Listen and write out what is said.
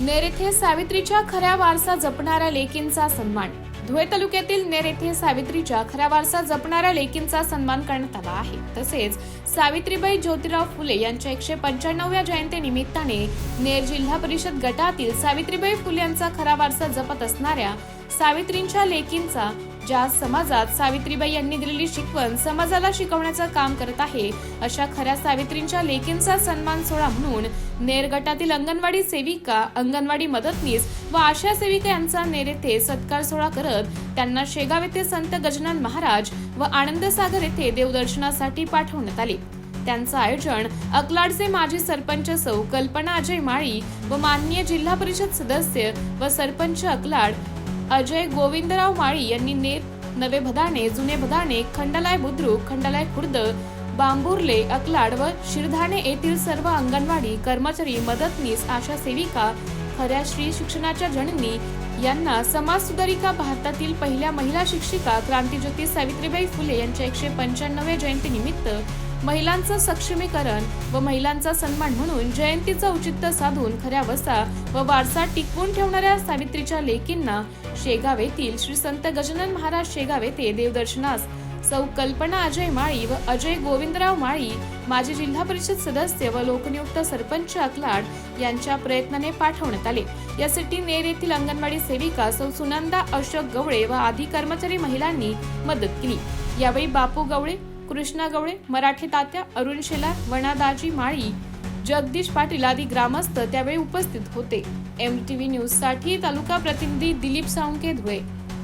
नेर येथे सावित्रीच्या खऱ्या वारसा जपणाऱ्या लेकींचा सन्मान. धुळे तालुक्यातील नेर येथे सावित्रीच्या खऱ्या वारसा जपणाऱ्या लेकींचा सन्मान करण्यात आला आहे. तसेच सावित्रीबाई ज्योतिराव फुले यांच्या एकशे पंच्याण्णव्या जयंती निमित्ताने नेर जिल्हा परिषद गटातील सावित्रीबाई फुले यांचा खरा वारसा जपत असणाऱ्या सावित्रींच्या लेकींचा ज्या समाजात सावित्रीबाई यांनी दिलेली शिकवण समाजाला शिकवण्याचं काम करत आहे. अशा खऱ्या सावित्रींच्या लेकींचा सन्मान सोहळा म्हणून नेर गटातील अंगणवाडी सेविका अंगणवाडी मदतनीस व आशा सेविका यांचा नेर येथे सत्कार सोहळा करत त्यांना शेगाव येथे संत गजनान महाराज व आनंदसागर येथे देवदर्शनासाठी पाठवण्यात आले. त्यांचं आयोजन अकलाडचे माजी सरपंच सौ कल्पना अजय माळी व माननीय जिल्हा परिषद सदस्य व सरपंच अकलाड अजय गोविंदराव माळी यांनी नेर नवे भदाणे जुने भदाणे खंडालाय बुद्रुक खंडालाय खुर्द बांबुर्ले अकलाड व शिरधाणे येथील सर्व अंगणवाडी कर्मचारी मदतनीस आशा सेविका खऱ्या श्री शिक्षणाच्या जननी यांना समाज सुधारिका भारतातील पहिल्या महिला शिक्षिका क्रांतीज्योती सावित्रीबाई फुले यांच्या एकशे पंच्याण्णव्या जयंती निमित्त महिलांचं सक्षमीकरण व महिलांचा सन्मान म्हणून जयंतीचं औचित्य साधून खऱ्या वसा व वारसा टिकवून ठेवणाऱ्या सावित्रीच्या लेकींना शेगाव येथील श्री संत गजानन महाराज शेगाव येथे देवदर्शनास. सौ कल्पना अजय माळी व अजय गोविंदराव माळी माजी जिल्हा परिषद सदस्य व लोकनियुक्त सरपंच अकलाड यांच्या प्रयत्नाने पाठवण्यात आले. यासाठी नेर येथील अंगणवाडी सेविका सौ सुनंदा अशोक गवळे व आदी कर्मचारी महिलांनी मदत केली. यावेळी बापू गवळे कृष्णा गवळे मराठे तात्या अरुण शेलार वनादाजी माळी जगदीश पाटील आदी ग्रामस्थ त्यावेळी उपस्थित होते. एम टी व्ही न्यूजसाठी तालुका प्रतिनिधी दिलीप साळुंके धुळे.